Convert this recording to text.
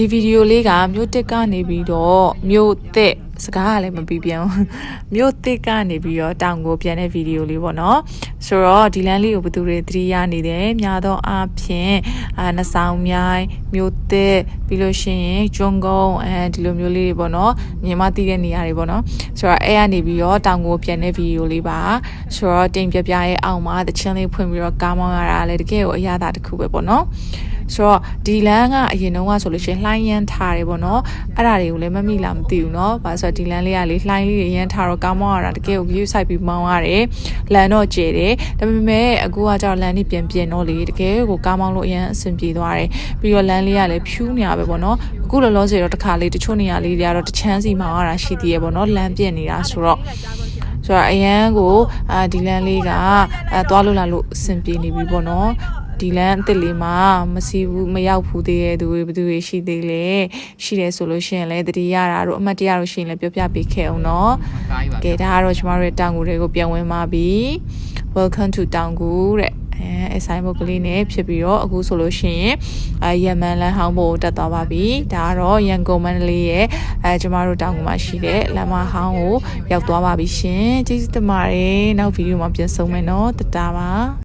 ဒီဗီဒီယိုလေးကမြို့တစ်ကနေပြီးတော့မြို့တစ်စကားကလည်းမပြီးပြန်ဘူးမြို့တစ်ကနေပြီးတော့တောင်ကိုပြန်တဲ့ဗီဒီယိုလေးပေါ့နော်ဆိုတော့ဒီလမ်းလေးကိုဘယ်သူတွေသတိရနေတယ်များသောအားဖြင့်အာနှဆောင်မြိုင်မြို့တစ်ပြီးလို့ရှိရင်ကျွန်းကုန်းအဲဒီလိုမျိုးလေးတွေပေါ့နော်မြန်မာတည်တဲ့နေရာတွေပေါ့နော်ဆိုတော့အဲ့ကနေပြီးတော့တောင်ကိုပြန်တဲ့ဗီဒီယိုလေးပါဆိုတော့တင်ပြပြရဲ့အောက်မှာတချင်းလေးဖွင့်ပြီးတော့ကားမောင်းရတာလည်းတကယ်ကိုအရသာတစ်ခုပဲပေါ့နော် ဆိုတော့ဒီလမ်းကအရင်တုန်းကဆိုလို့ရှိရင်လှိုင်းရမ်းထားတယ်ပေါ့နော်အဲ့ဒါတွေကိုလည်းမမိလားမသိဘူးနော်ဘာဆိုတော့ဒီလမ်းလေးကလေလှိုင်းလေးတွေရမ်းထားတော့ကောင်းမောင်းရတာတကယ်ကို view site ပြီးမောင်းရတယ်လမ်းတော့ကျယ်တယ်ဒါပေမဲ့အခုကကြောင့်လမ်းလေးပြန်ပြင်တော့လေတကယ်ကိုကောင်းမောင်းလို့အရင်အဆင်ပြေသွားတယ်ပြီးတော့လမ်းလေးကလည်းဖြူးနေရပဲပေါ့နော်အခုလောလောဆယ်တော့တစ်ခါလေးတချို့နေရာလေးတွေကတော့တချမ်းစီမောင်းရတာရှိသေးရဲ့ပေါ့နော်လမ်းပြည့်နေတာဆိုတော့ဆိုတော့အရန်ကိုအာဒီလန်းလေးကအဲသွားလို့လာလို့အဆင်ပြေနေပြီပေါ့နော် ဒီလန်အစ်စ်လေးမှာမစီဘူးမရောက်ဘူးသေးတဲ့သူတွေဘယ်သူတွေရှိသေးလဲရှိတယ်ဆိုလို့ရှိရင်လည်းတတိရတာတို့အမှတ်တရတို့ရှိရင်လည်းပြောပြပေးခဲ့အောင်နော်ကားကြီးပါကဲဒါကတော့ကျမတို့ရဲ့တောင်ကူတွေကိုပြန်ဝင်ပါပြီ welcome to တောင်ကူတဲ့အဲအဆိုင်ဘုတ်ကလေးနဲ့ဖြစ်ပြီးတော့အခုဆိုလို့ရှိရင်အဲယမန်လန်ဟောင်းဘို့တက်သွားပါပြီဒါကတော့ရန်ကုန်မန္တလေးရဲ့အဲကျမတို့တောင်ကူမှာရှိတဲ့လမ်းမဟောင်းကိုရောက်သွားပါပြီရှင်ကျေးဇူးတင်ပါတယ်နောက်ဗီဒီယိုမှာပြန်ဆုံမယ်နော်တတာပါ